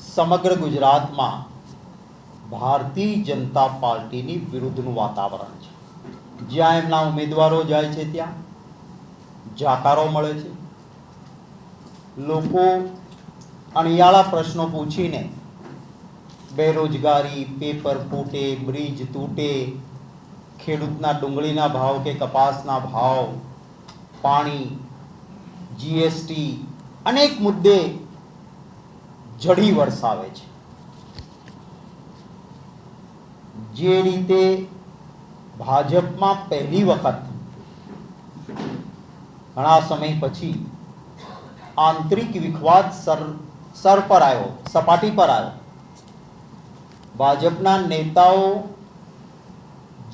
સમગ્ર ગુજરાતમાં ભારતીય જનતા પાર્ટીની વિરુદ્ધનું વાતાવરણ છે. જ્યાં એમના ઉમેદવારો જાય છે ત્યાં, જાકારો મળે છે. લોકો અણિયાળા પ્રશ્નો પૂછીને બેરોજગારી, પેપર ફૂટે, બ્રિજ તૂટે, ખેડૂતના ડુંગળીના ભાવ કે કપાસના ભાવ, પાણી, જીએસટી, અનેક મુદ્દે જડી વરસાવે છે. જે રીતે ભાજપમાં પહેલી વખત ઘણા સમય પછી આંતરિક વિખવાદ સર સર પર આવ્યો, સપાટી પર આવ્યો. ભાજપના નેતાઓ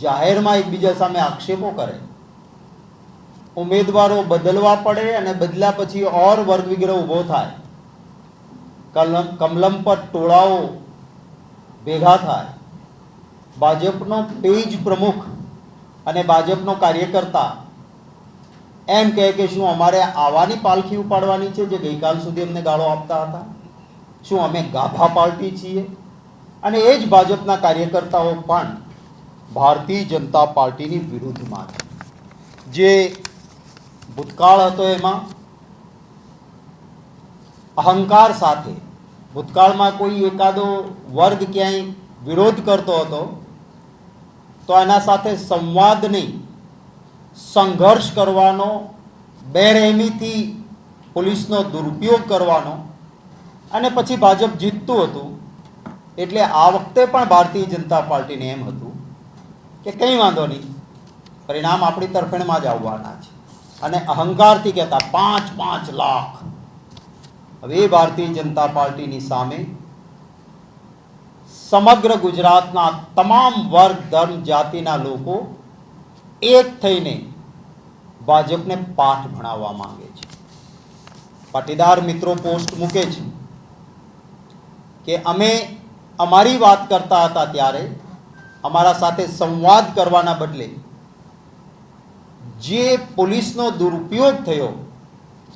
જાહેરમાં એકબીજા સામે આક્ષેપો કરે. ઉમેદવારો બદલવા પડે અને બદલ્યા પછી ઓર વર્ગ વિગ્રહ ઊભો થાય. કલમ કમલમ પર ટોળાઓ ભેગા થાય. ભાજપનો પેજ પ્રમુખ અને ભાજપનો કાર્યકર્તા એમ કહે કે શું અમારે આવાની પાલખી ઉપાડવાની છે જે ગઈકાલ સુધી અમને ગાળો આપતા હતા? શું અમે ગાભા પાર્ટી છીએ? અને એ જ ભાજપના કાર્યકર્તાઓ પણ ભારતીય જનતા પાર્ટીની વિરુદ્ધમાં છે. જે ભૂતકાળ હતો એમાં અહંકાર સાથે ભૂતકાળમાં કોઈ એકાદો વર્ગ ક્યાંય વિરોધ કરતો હતો, તો એના સાથે સંવાદ નહીં, સંઘર્ષ કરવાનો, બેરહેમીથી પોલીસનો દુરુપયોગ કરવાનો અને પછી ભાજપ જીતતું હતું, એટલે આ વખતે પણ ભારતીય જનતા પાર્ટીને એમ હતું કે કંઈ વાંધો નહીં, પરિણામ આપણી તરફેણમાં જ આવવાના છે. અને અહંકારથી કહેતા, પાંચ પાંચ લાખ હવે ભારતીય જનતા પાર્ટીની સામે સમગ્ર ગુજરાતના તમામ વર્ગ ધર્મ જાતિના લોકો એક થઈને ભાજપને પાઠ ભણાવવા માંગે છે પાટીદાર મિત્રો પોસ્ટ મૂકે છે કે અમે અમારી વાત કરતા હતા ત્યારે અમારા સાથે સંવાદ કરવાના બદલે જે પોલીસનો દુરુપયોગ થયો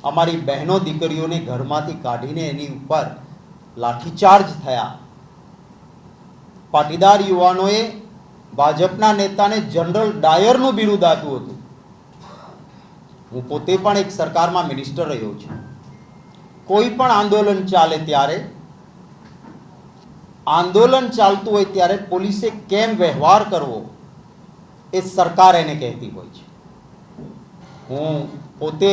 અમારી બહેનો દીકરીઓને ઘરમાંથી કાઢીને એની ઉપર લાઠીચાર્જ થયા. પાટીદાર યુવાનોએ ભાજપના નેતાને જનરલ ડાયરનું બિરુદ આપ્યું હતું. હું પોતે પણ એક સરકારમાં મિનિસ્ટર રહ્યો છું. કોઈ પણ આંદોલન ચાલે ત્યારે, આંદોલન ચાલતું હોય ત્યારે પોલીસે કેમ વ્યવહાર કરવો એ સરકાર એને કહેતી હોય છે. હું પોતે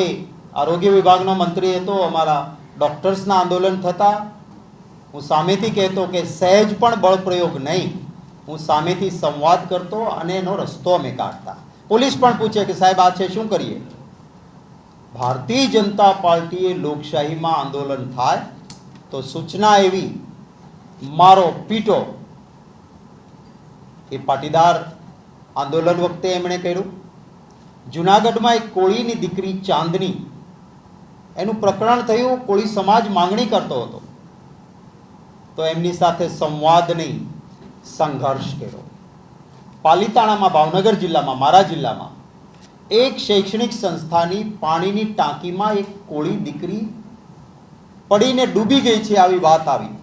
આરોગ્ય વિભાગનો મંત્રી હતો, અમારા ડૉક્ટર્સના આંદોલન થતા. હું સામેથી કહેતો કે સહેજ પણ બળપ્રયોગ નહીં. હું સામેથી સંવાદ કરતો અને એનો રસ્તો અમે કાઢતા. પોલીસ પણ પૂછે કે સાહેબ, આ છે, શું કરીએ? ભારતીય જનતા પાર્ટીએ લોકશાહીમાં આંદોલન થાય તો સૂચના એવી, મારો પીટો. એ પાટીદાર આંદોલન વખતે એમણે કર્યું. જુનાગઢમાં એક કોળીની દીકરી ચાંદની એનું પ્રકરણ થયું, કોળી સમાજ માંગણી કરતો હતો. તો એમની સાથે સંવાદ નહીં, સંઘર્ષ કર્યો. પાલિતાણામાં, ભાવનગર જિલ્લામાં, મારા જિલ્લામાં, એક શૈક્ષણિક સંસ્થાની પાણીની ટાંકીમાં એક કોળી દીકરી પડીને ડૂબી ગઈ છે આવી વાત આવી.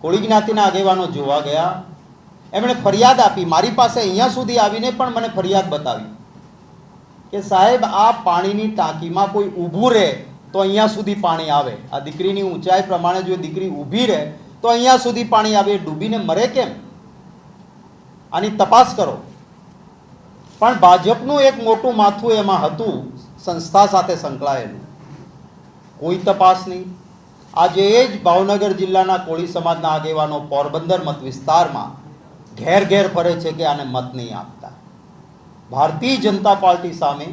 કોળી જ્ઞાતિના આગેવાનો જોવા ગયા. એમણે ફરિયાદ આપી. મારી પાસે અહીંયા સુધી આવીને પણ મને ફરિયાદ બતાવી કે સાહેબ, આ પાણીની ટાંકીમાં કોઈ ઊભું રહે. તો અહીંયા સુધી પાણી આવે. આ દીકરીની ઊંચાઈ પ્રમાણે જો દીકરી ઊભી રહે, તો અહીંયા સુધી પાણી આવે. ડૂબીને મરે કેમ? આની તપાસ કરો. પણ ભાજપનું એક મોટું માથું એમાં હતું, સંસ્થા સાથે સંકળાયેલું. કોઈ તપાસ નહીં. આજે એ જ ભાવનગર જિલ્લાના કોળી સમાજના આગેવાનો પોરબંદર મત વિસ્તારમાં ઘેર ઘેર ફરે છે કે આને મત નહીં આપતા. ભારતીય જનતા પાર્ટી સામે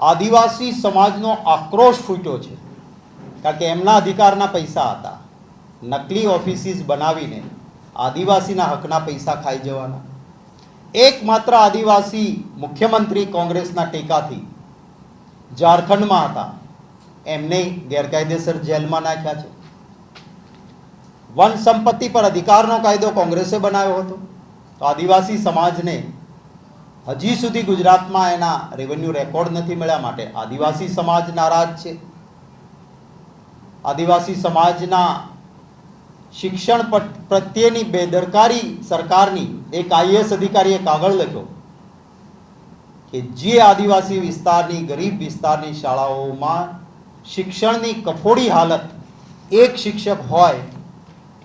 આદિવાસી સમાજનો આક્રોશ ફૂટ્યો છે. કારણ કે એમના અધિકારના પૈસા હતા. નકલી ઓફિસીસ બનાવીને આદિવાસીના હકના પૈસા ખાઈ જવાના. એકમાત્ર આદિવાસી મુખ્યમંત્રી કોંગ્રેસના ટેકાથી ઝારખંડમાં હતા. એમને ગેરકાયદેસર જેલમાં નાખ્યા છે. વન સંપત્તિ પર અધિકારનો કાયદો કોંગ્રેસે બનાવ્યો હતો. તો આદિવાસી સમાજને હજી સુધી ગુજરાતમાં એના રેવન્યુ રેકોર્ડ નથી મળ્યા માટે. આદિવાસી સમાજ નારાજ છે. આદિવાસી સમાજના શિક્ષણ પ્રત્યેની બેદરકારી સરકારની એક આઈએસ અધિકારીએ કાગળ લખ્યો કે જે આદિવાસી વિસ્તારની, ગરીબ વિસ્તારની શાળાઓમાં શિક્ષણની કફોડી હાલત, એક શિક્ષક હોય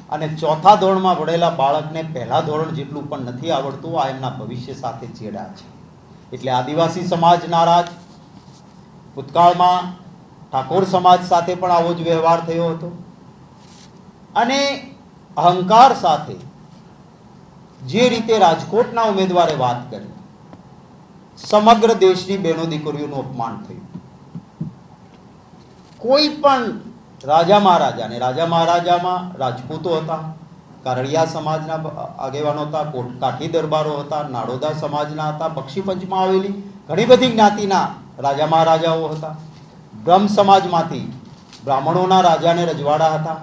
અને ચોથા ધોરણમાં ભણેલા બાળકને પહેલા ધોરણ જેટલું પણ નથી આવડતું, આ એમના ભવિષ્ય સાથે ચેડા છે. એટલે આદિવાસી સમાજ નારાજ, ભૂતકાળમાં ઠાકોર સમાજ સાથે પણ આવો જ વ્યવહાર થયો હતો. અને અહંકાર સાથે જે રીતે રાજકોટના ઉમેદવારે વાત કરી, સમગ્ર દેશની બહેનો દીકરીઓનું અપમાન થયું. કોઈ પણ રાજા મહારાજાને. રાજા મહારાજામાં રાજપૂતો હતા કારડિયા સમાજના આગેવાનો હતા કાઠી દરબારો હતા, નાડોદા સમાજના હતા બક્ષીપંચમાં આવેલી ઘણી બધી જ્ઞાતિના રાજા મહારાજાઓ હતા. બ્રહ્મ સમાજમાંથી બ્રાહ્મણોના રાજાને રજવાડા હતા.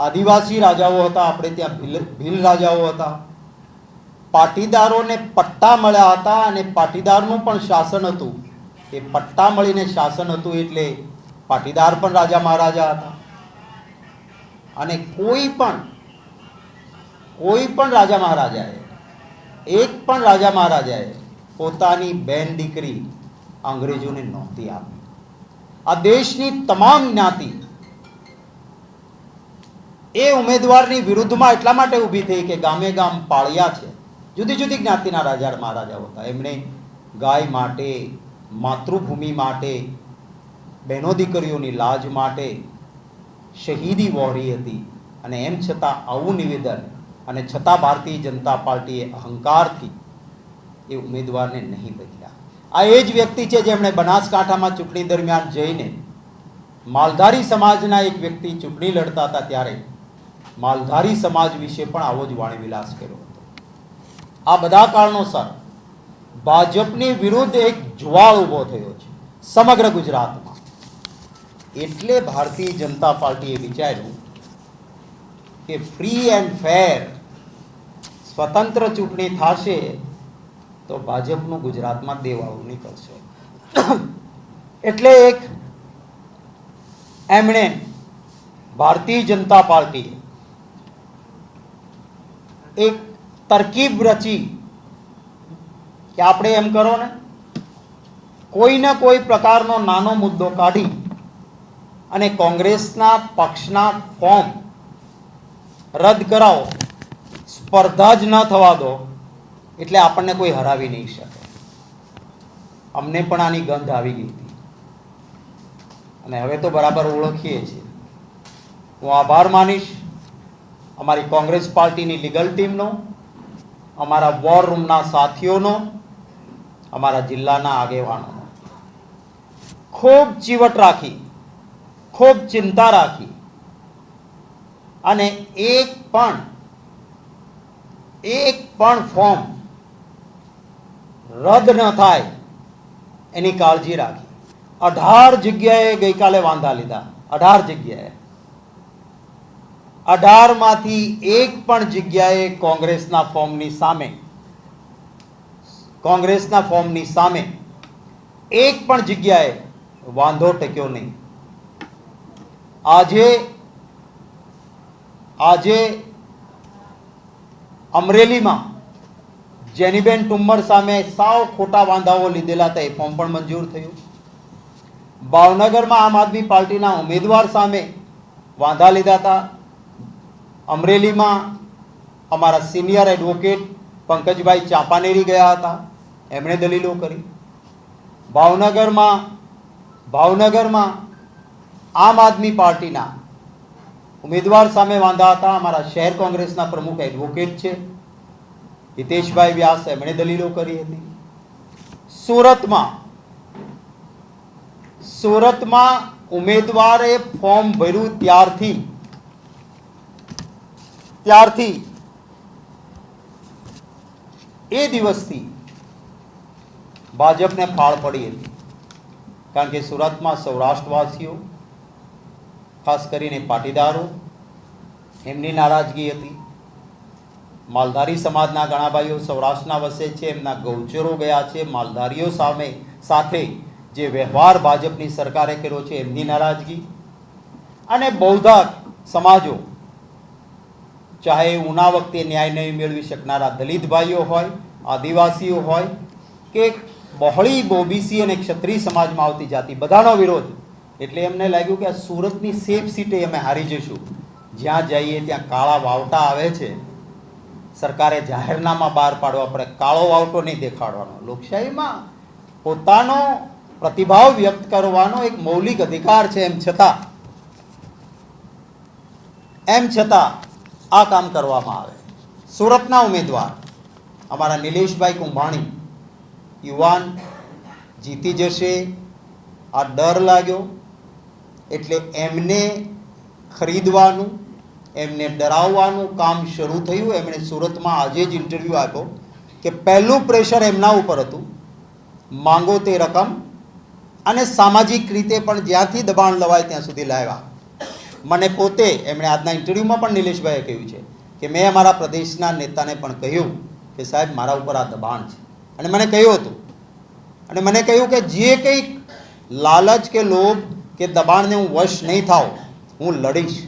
આદિવાસી રાજાઓ હતા, આપણે ત્યાં ભીલ ભીલ રાજાઓ હતા. પાટીદારોને પટ્ટા મળ્યા હતા અને પાટીદારનું પણ શાસન હતું. એ પટ્ટા મળીને શાસન હતું એટલે પાટીદાર પણ રાજા મહારાજા હતા. અને કોઈ પણ કોઈ પણ રાજા મહારાજાએ, એક પણ રાજા મહારાજાએ પોતાની બેન દીકરી અંગ્રેજોને નહોતી આપી. આ દેશની તમામ જ્ઞાતિ એ ઉમેદવારની વિરુદ્ધમાં એટલા માટે ઊભી થઈ કે ગામે ગામ પાળિયા છે. જુદી જુદી જ્ઞાતિના રાજા મહારાજાઓ હતા. એમણે ગાય માટે, માતૃભૂમિ માટે બહેનો દીકરીઓની લાજ માટે શહીદી વહોરી હતી અને એમ છતાં આવું નિવેદન અને છતાં ભારતીય જનતા પાર્ટીએ અહંકારથી એ ઉમેદવારને નહીં બદલ્યા. આ એ જ વ્યક્તિ છે જેમણે બનાસકાંઠામાં ચૂંટણી દરમિયાન જઈને માલધારી સમાજના એક વ્યક્તિ ચૂંટણી લડતા હતા ત્યારે માલધારી સમાજ વિશે પણ આવો જ વાણીવિલાસ કર્યો હતો. આ બધા કારણોસર ભાજપની વિરુદ્ધ એક જુવાળ ઊભો થયો છે સમગ્ર ગુજરાતમાં. એટલે ભારતીય જનતા પાર્ટીએ વિચાર્યું કે ફ્રી એન્ડ ફેર સ્વતંત્ર ચૂંટણી થશે તો ભાજપનું ગુજરાતમાં દેવાળું નીકળશે. એટલે એક એમણે ભારતીય જનતા પાર્ટીએ એક તરકીબ રચી કે આપણે એમ કરો ને, કોઈને કોઈ પ્રકારનો નાનો મુદ્દો કાઢી અને કોંગ્રેસના પક્ષના ફોર્મ રદ કરાવો. સ્પર્ધા જ ન થવા દો, એટલે આપણને કોઈ હરાવી નહીં શકે. અમને પણ આની ગંધ આવી ગઈ હતી. અને હવે તો બરાબર ઓળખીએ છીએ. હું આભાર માનીશ. અમારી કોંગ્રેસ પાર્ટીની લીગલ ટીમનો, અમારા વોર રૂમના સાથીઓનો, અમારા જિલ્લાના આગેવાનોનો. ખૂબ ચીવટ રાખી. ખૂબ ચિંતા રાખી. અને એક પણ એક પણ ફોર્મ રદ ન થાય એની કાળજી રાખી. અઢાર જગ્યાએ ગઈકાલે વાંધા લીધા. અઢાર જગ્યાએ. અઢારમાંથી એક પણ જગ્યાએ કોંગ્રેસના ફોર્મની સામે, કોંગ્રેસના ફોર્મની સામે એક પણ જગ્યાએ વાંધો ટક્યો નહીં. આજે આજે અમરેલીમાં જેનીબેન ટુમ્મર સામે સાવ ખોટા વાંધાઓ લીધેલા હતા. એ ફોર્મ પણ મંજૂર થયું. ભાવનગરમાં આમ આદમી પાર્ટીના ઉમેદવાર સામે વાંધા લીધા હતા. અમરેલીમાં અમારા સિનિયર એડવોકેટ પંકજભાઈ ચાંપાનેરી ગયા હતા. એમણે દલીલો કરી. ભાવનગરમાં ભાવનગરમાં આમ આદમી પાર્ટીના ઉમેદવાર સામે વાંધા હતા. અમારા શહેર કોંગ્રેસના પ્રમુખ એડવોકેટ છે. હિતેશભાઈ વ્યાસ એમણે દલીલો કરી હતી. સુરતમાં સુરતમાં ઉમેદવારે ફોર્મ ભર્યું ત્યારથી ત્યારથી એ દિવસથી ભાજપને ફાળ પડી હતી. કારણ કે સુરતમાં સૌરાષ્ટ્રવાસીઓ ખાસ કરીને પાટીદારો, એમની નારાજગી હતી. માલધારી સમાજના ઘણા ભાઈઓ સૌરાષ્ટ્રના વસે છે, એમના ગૌચરો ગયા છે. માલધારીઓ સામે, સાથે જે વ્યવહાર ભાજપની સરકારે કર્યો છે, એમની નારાજગી. અને બૌદ્ધા સમાજો, ચાહે ઉના વખતે ન્યાય નહીં મેળવી શકનારા દલિત ભાઈઓ હોય, આદિવાસીઓ હોય, કે બહોળી ઓબીસી અને ક્ષત્રિય સમાજમાં આવતી જાતિ, બધાનો વિરોધ એટલે એમને લાગ્યું કે આ સુરતની સેફ સીટે અમે હારી જઈશું. જ્યાં જઈએ ત્યાં કાળા વાવટા આવે છે. સરકારે જાહેરનામા બહાર પાડવા પડે. કાળો વાવટો નહીં દેખાડવાનો. લોકશાહીમાં પોતાનો પ્રતિભાવ વ્યક્ત કરવાનો એક મૌલિક અધિકાર છે એમ છતાં. એમ છતાં આ કામ કરવામાં આવે. સુરતના ઉમેદવાર અમારા નિલેશભાઈ કુંભાણી યુવાન જીતી જશે. આ ડર લાગ્યો. એટલે એમને ખરીદવાનું, એમને ડરાવવાનું કામ શરૂ થયું. એમણે સુરતમાં આજે જ ઇન્ટરવ્યૂ આપ્યો કે પહેલું પ્રેશર એમના ઉપર હતું, માંગો તે રકમ અને સામાજિક રીતે પણ જ્યાંથી દબાણ લવાય ત્યાં સુધી લાવ્યા. મને પોતે, એમણે આજના ઇન્ટરવ્યૂમાં પણ નિલેશભાઈએ કહ્યું છે કે મેં અમારા પ્રદેશના નેતાને પણ કહ્યું કે સાહેબ, મારા ઉપર આ દબાણ છે. અને મને કહ્યું હતું. અને મને કહ્યું કે જે કંઈક લાલચ કે લોભ કે દબાણને હું વશ નહીં થાઉં, હું લડીશ.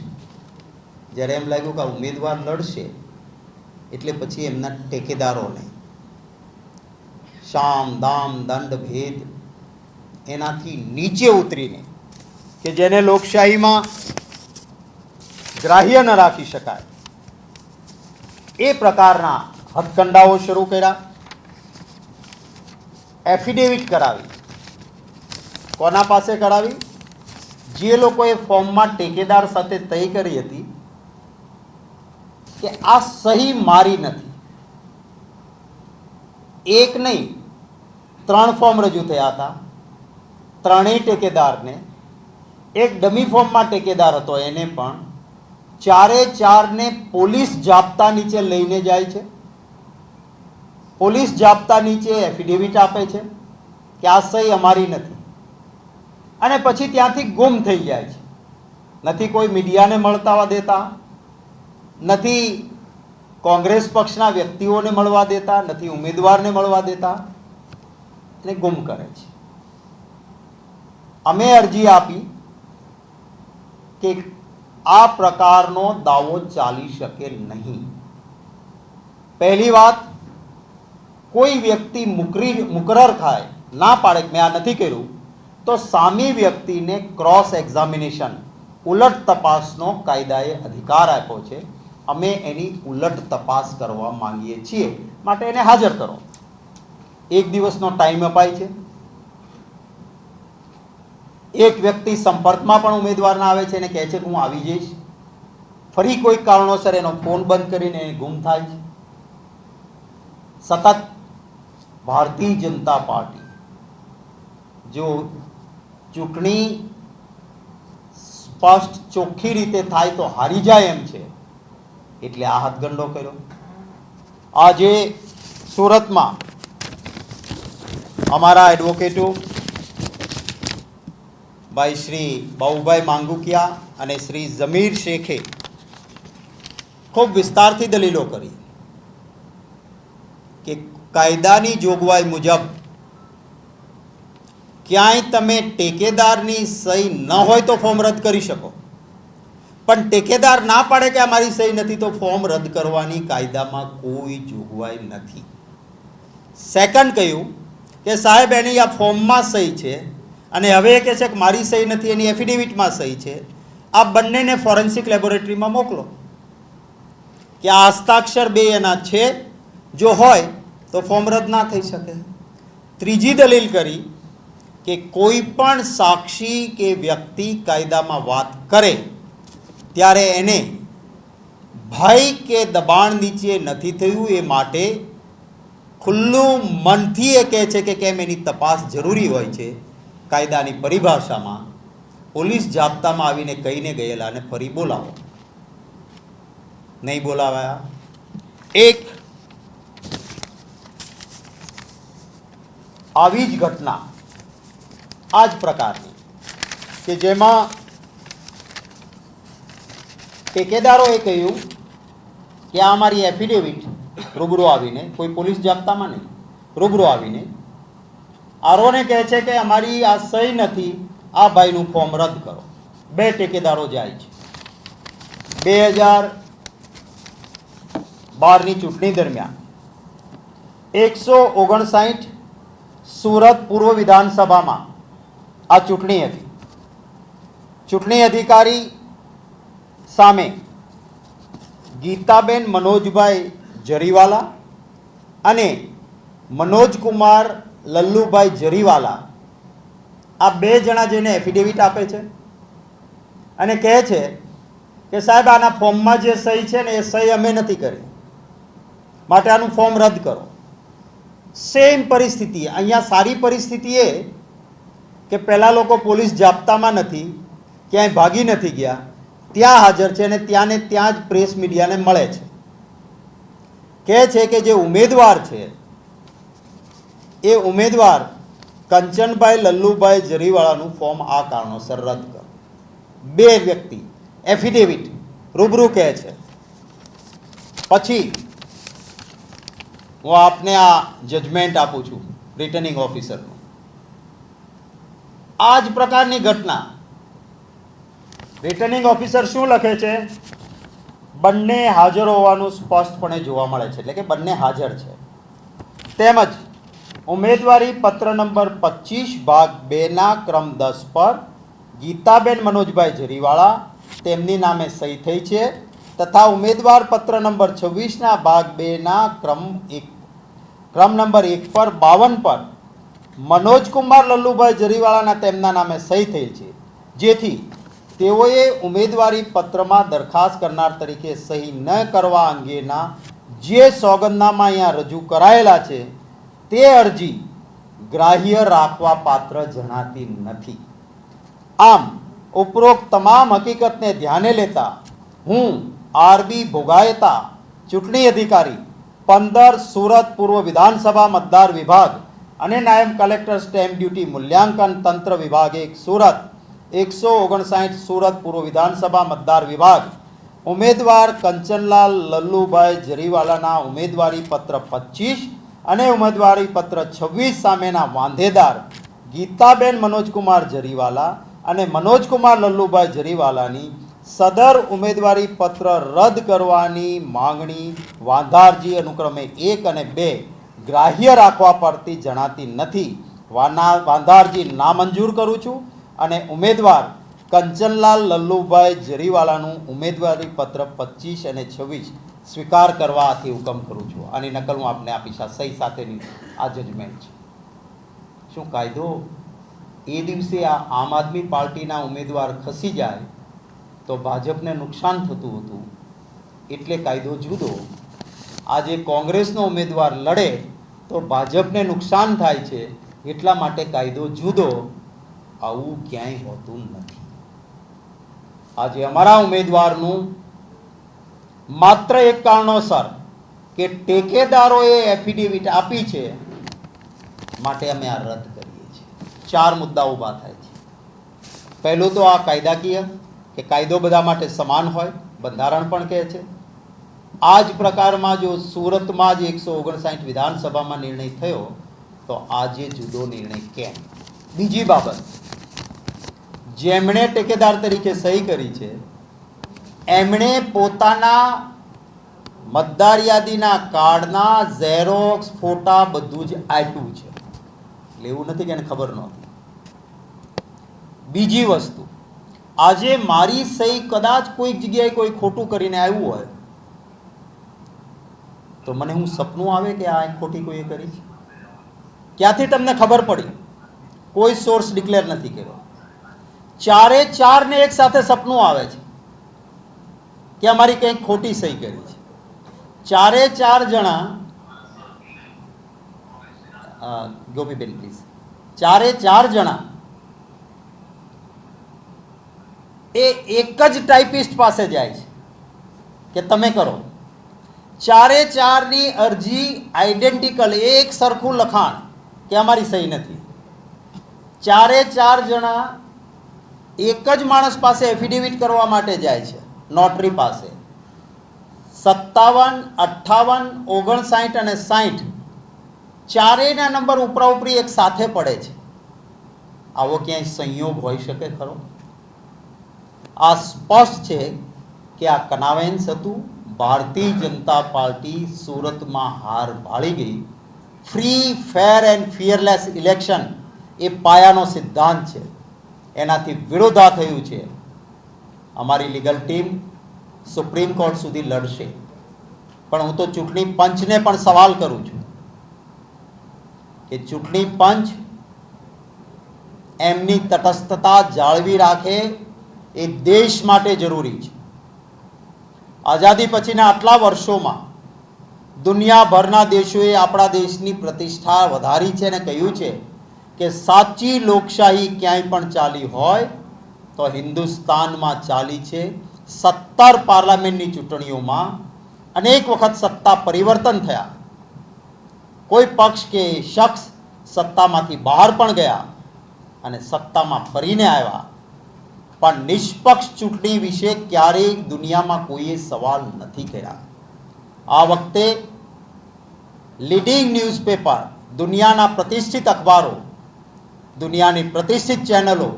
જ્યારે એમ લાગ્યું કે ઉમેદવાર લડશે, એટલે પછી એમના ટેકેદારોને શામ, દામ, દંડ, ભેદ એનાથી નીચે ઉતરીને કે જેને લોકશાહીમાં ગ્રાહ્ય ન રાખી શકાય, એ પ્રકારના હથકંડાઓ શરૂ કર્યા, એફિડેવિટ કરાવી, કોના પાસે કરાવી? જે લોકોએ ફોર્મમાં ટેકેદાર સાથે તય કરી હતી કે આ સહી મારી નથી. એક નહીં, ત્રણ ફોર્મ રજૂ થયા હતા. ત્રણેય ટેકેદારને. એક ડમી ફોર્મમાં ટેકેદાર હતો એને પણ. ચારે ચારને પોલીસ જાપ્તા નીચે લઈને જાય છે. પોલીસ જાપ્તા નીચે એફિડેવિટ આપે છે કે આ સહી અમારી નથી. અને પછી ત્યાંથી ગુમ થઈ જાય છે. નથી કોઈ મીડિયાને મળતા દેતા, નથી કોંગ્રેસ પક્ષના વ્યક્તિઓને મળવા દેતા, નથી ઉમેદવારને મળવા દેતા અને ગુમ કરે છે. અમે અરજી આપી કે આ પ્રકારનો દાવો ચાલી શકે નહીં. પહેલી વાત, કોઈ વ્યક્તિ મુકરી મુકરર થાય, ના પાડે, મેં આ નથી કર્યું. તો સામી વ્યક્તિને ક્રોસ એક્ઝામિનેશન ઉલટ તપાસનો કાયદાએ અધિકાર આપ્યો છે. અમે એની ઉલટ તપાસ કરવા માંગીએ છીએ. માટે એને હાજર કરો. એક દિવસનો ટાઈમ અપાય છે. એક વ્યક્તિ સંપર્કમાં પણ ઉમેદવારના આવે છે અને કહે છે કે હું આવી જઈશ. ફરી કોઈક કારણોસર એનો ફોન બંધ કરીને એ ગુમ થાય છે. સતત ભારતીય જનતા પાર્ટી, જો ચૂંટણી સ્પષ્ટ ચોખ્ખી રીતે થાય તો હારી જાય એમ છે. એટલે આ હાથગંડો કર્યો. આજે સુરતમાં અમારા એડવોકેટો ભાઈ શ્રી બાબુભાઈ માંગુકિયા અને શ્રી જમીર શેખે ખૂબ વિસ્તારથી દલીલો કરી કે કાયદાની જોગવાઈ મુજબ ક્યાંય તમે ટેકેદારની સહી ન હોય તો ફોર્મ રદ કરી શકો. પણ ટેકેદાર ના પાડે કે અમારી સહી નથી તો ફોર્મ રદ કરવાની કાયદામાં કોઈ જોગવાઈ નથી. સેકન્ડ કહ્યું કે સાહેબ, એની આ ફોર્મમાં સહી છે અને હવે એ કહે છે કે મારી સહી નથી, એની એફિડેવિટમાં સહી છે. આ બંનેને ફોરેન્સિક લેબોરેટરીમાં મોકલો. કે આ હસ્તાક્ષર બે એના છે, જો હોય તો ફોર્મ રદ ના થઈ શકે. ત્રીજી દલીલ કરી કે કોઈ પણ સાક્ષી કે વ્યક્તિ કાયદામાં વાત કરે, ત્યારે એને ભય કે દબાણ નીચે નથી થયું એ માટે ખુલ્લું મનથી એ કહે છે કે કેમ એની તપાસ જરૂરી હોય છે. કાયદાની પરિભાષામાં પોલીસ જાપ્તામાં આવીને કહીને ગયેલા અને ફરી બોલાવો. નહીં બોલાવાયા? એક આવી જ ઘટના આ જ પ્રકારની કે જેમાં ટેકેદારોએ કહ્યું કે આ અમારી એફિડેવિટ રૂબરૂ આવીને, કોઈ પોલીસ જાપ્તામાં નહીં, રૂબરૂ આવીને આરોને કહે છે કે અમારી આ સહી નથી, આ ભાઈનું ફોર્મ રદ કરો. બે ટેકેદારો જાય છે. બે હજાર બારની ચૂંટણી દરમિયાન એકસો ઓગણસાઠ સુરત પૂર્વ વિધાનસભામાં આ ચૂંટણી હતી. ચૂંટણી અધિકારી સામે ગીતાબેન મનોજભાઈ જરીવાલા અને મનોજકુમાર લલ્લુભાઈ જરીવાલા આ બે જણા જઈને એફિડેવિટ આપે છે અને કહે છે કે સાહેબ, આના ફોર્મમાં જે સહી છે ને એ સહી અમે નથી કરી. માટે આનું ફોર્મ રદ કરો. સેમ પરિસ્થિતિ, અહીંયા સારી પરિસ્થિતિ એ કે પહેલાં લોકો પોલીસ જાપ્તામાં નથી, ક્યાંય ભાગી નથી ગયા, ત્યાં હાજર છે અને ત્યાં ને ત્યાં જ પ્રેસ મીડિયાને મળે છે. કહે છે કે જે ઉમેદવાર છે, એ ઉમેદવાર કંચનભાઈ લલ્લુભાઈ જરીવાળાનું ફોર્મ આ કારણોસર રદ કરો. બે વ્યક્તિ એફિડેવિટ રૂબરૂ કહે છે. પછી હું આપને આ જજમેન્ટ આપું છું રિટર્નિંગ ઓફિસરનું આ જ પ્રકારની ઘટના. રિટર્નિંગ ઓફિસર શું લખે છે? બંને હાજર હોવાનું સ્પષ્ટપણે જોવા મળે છે, એટલે કે બંને હાજર છે. તેમજ ઉમેદવારી પત્ર નંબર પચીસ ભાગ બેના ક્રમ દસ પર ગીતાબેન મનોજભાઈ જરીવાળા તેમની નામે સહી થઈ છે, તથા ઉમેદવાર પત્ર નંબર છવ્વીસના ભાગ બેના ક્રમ એક, ક્રમ નંબર એક પર બાવન પર મનોજકુમાર લલ્લુભાઈ જરીવાળાના તેમના નામે સહી થયેલ છે, જેથી તેઓએ ઉમેદવારી પત્રમાં દરખાસ્ત કરનાર તરીકે સહી ન કરવા અંગેના જે સોગંદનામા અહીંયા રજૂ કરાયેલા છે, તે અરજી ગ્રાહ્ય રાખવા પાત્ર જણાતી નથી. આમ, ઉપરોક્ત તમામ હકીકતને ધ્યાને લેતા હું આરબી ભોગાયતા ચૂંટણી અધિકારી, પંદર સુરત પૂર્વ વિધાનસભા મતદાર વિભાગ અને નાયબ કલેક્ટર સ્ટેમ્પ ડ્યુટી મૂલ્યાંકન તંત્ર વિભાગ એક સુરત, એકસો ઓગણસાઠ સુરત પૂર્વ વિધાનસભા મતદાર વિભાગ, ઉમેદવાર કંચનલાલ લલ્લુભાઈ જરીવાલાના ઉમેદવારી પત્ર પચીસ અને ઉમેદવારી પત્ર છવ્વીસ સામેના વાંધેદાર ગીતાબેન મનોજકુમાર જરીવાલા અને મનોજકુમાર લલ્લુભાઈ જરીવાલાની સદર ઉમેદવારી પત્ર રદ કરવાની માંગણી વાંધારજી અનુક્રમે એક અને બે ગ્રાહ્ય રાખવા પડતી જણાતી નથી. વાના, વાંધારજી નામંજૂર કરું છું અને ઉમેદવાર કંચનલાલ લલ્લુભાઈ જરીવાલાનું ઉમેદવારી પત્ર પચીસ અને છવ્વીસ સ્વીકાર કરવાથી હુકમ કરું છું. આની નકલ હું આપને આપીશ. આ સહી સાથેની આ જજમેન્ટ છે. શું કાયદો? એ દિવસે આ આમ આદમી પાર્ટીના ઉમેદવાર ખસી જાય તો ભાજપને નુકસાન થતું હતું. એટલે કાયદો જુદો. આજે કોંગ્રેસનો ઉમેદવાર લડે તો ભાજપને નુકસાન થાય છે એટલા માટે કાયદો જુદો, આવું ક્યાંય હોતું નથી. આજે અમારા ઉમેદવારનું માત્ર એક કારણોસર કે ટેકેદારોએ એફિડેવિટ આપી છે માટે અમે આ રદ કરીએ છીએ. ચાર મુદ્દા ઊભા થાય છે. પહેલું તો આ કાયદાકીય, કે કાયદો બધા માટે સમાન હોય, બંધારણ પણ કહે છે. આ જ પ્રકારમાં જો સુરતમાં જ એકસો ઓગણસાઠ વિધાનસભામાં નિર્ણય થયો, તો આજે જુદો નિર્ણય કેમ? બીજી બાબત. જેમણે ટેકેદાર તરીકે સહી કરી છે, એમણે પોતાના મતદાર યાદીના કાર્ડના ઝેરોક્સ ફોટા બધું જ આપ્યું છે. એવું નથી કે એને ખબર નહોતી બીજી વસ્તુ, આજે મારી સહી કદાચ કોઈક જગ્યાએ કોઈ ખોટું કરીને આવ્યું હોય તો મને હું સપનું આવે કે આ ખોટી કોઈએ કરી છે? ક્યાંથી તમને ખબર પડી? કોઈ સોર્સ ડિક્લેર નથી કર્યો. ચારે ચારને એક સાથે સપનું આવે છે કે અમારી કંઈક ખોટી સહી કરી છે. ચારે ચાર જણા ગોપીબેન પ્લીઝ ચારે ચાર જણા એ એક જ ટાઈપિસ્ટ પાસે જાય છે કે તમે કરો. ચારે ચારની અરજી આઈડેન્ટિકલ એક સરખું લખાણ. કે અમારી સહી નથી. ચારે ચાર જણા એક જ માણસ પાસે એફિડેવિટ કરવા માટે જાય છે નોટરી પાસે. સત્તાવન, અઠ્ઠાવન, ઓગણસાઠ અને સાઠ ચારેયના નંબર ઉપરા ઉપરી એક સાથે પડે છે. આવો ક્યાંય સંયોગ હોઈ શકે ખરો? આ સ્પષ્ટ છે કે આ કનાવેન્સ હતું ભારતીય જનતા પાર્ટી સુરતમાં હાર ભાળી ગઈ. Free fair and fearless election એ પાયાનો સિદ્ધાંત છે. એનાથી વિરોધા થયું છે. અમારી લીગલ ટીમ સુપ્રીમ કોર્ટ સુધી લડશે. પણ હું તો ચૂંટણી પંચને પણ સવાલ કરું છું કે ચૂંટણી પંચ એમની તટસ્થતા જાળવી રાખે એ દેશ માટે જરૂરી છે. આઝાદી પછીના આટલા વર્ષોમાં દુનિયાભરના દેશોએ આપણા દેશની પ્રતિષ્ઠા વધારી છે અને કહ્યું છે કે સાચી લોકશાહી ક્યાંય પણ ચાલી હોય તો હિન્દુસ્તાનમાં ચાલી છે સત્તર પાર્લામેન્ટની ચૂંટણીઓમાં અનેક વખત સત્તા પરિવર્તન થયા. કોઈ પક્ષ કે શખ્સ સત્તામાંથી બહાર પણ ગયા અને સત્તામાં ફરીને આવ્યા. પણ નિષ્પક્ષ ચૂંટણી વિશે ક્યારેય દુનિયામાં કોઈએ સવાલ નથી કર્યા. આ વખતે લીડિંગ ન્યૂઝપેપર, દુનિયાના પ્રતિષ્ઠિત અખબારો, દુનિયાની પ્રતિષ્ઠિત ચેનલો,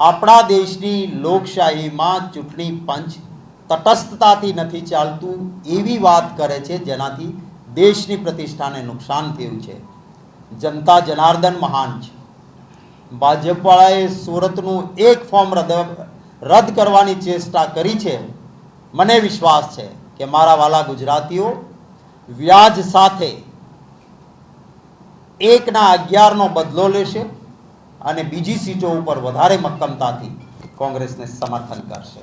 આપણા દેશની લોકશાહીમાં ચૂંટણી પંચ તટસ્થતાથી નથી ચાલતું એવી વાત કરે છે જેનાથી દેશની પ્રતિષ્ઠાને નુકસાન થયું છે. જનતા જનાર્દન મહાન છે. ભાજપવાળાએ સુરતનું એક ફોર્મ રદ રદ કરવાની ચેષ્ટા કરી છે. મને વિશ્વાસ છે કે મારા વાલા ગુજરાતીઓ વ્યાજ સાથે એકના અગિયારનો બદલો લેશે અને બીજી સીટો ઉપર વધારે મક્કમતાથી કોંગ્રેસને સમર્થન કરશે.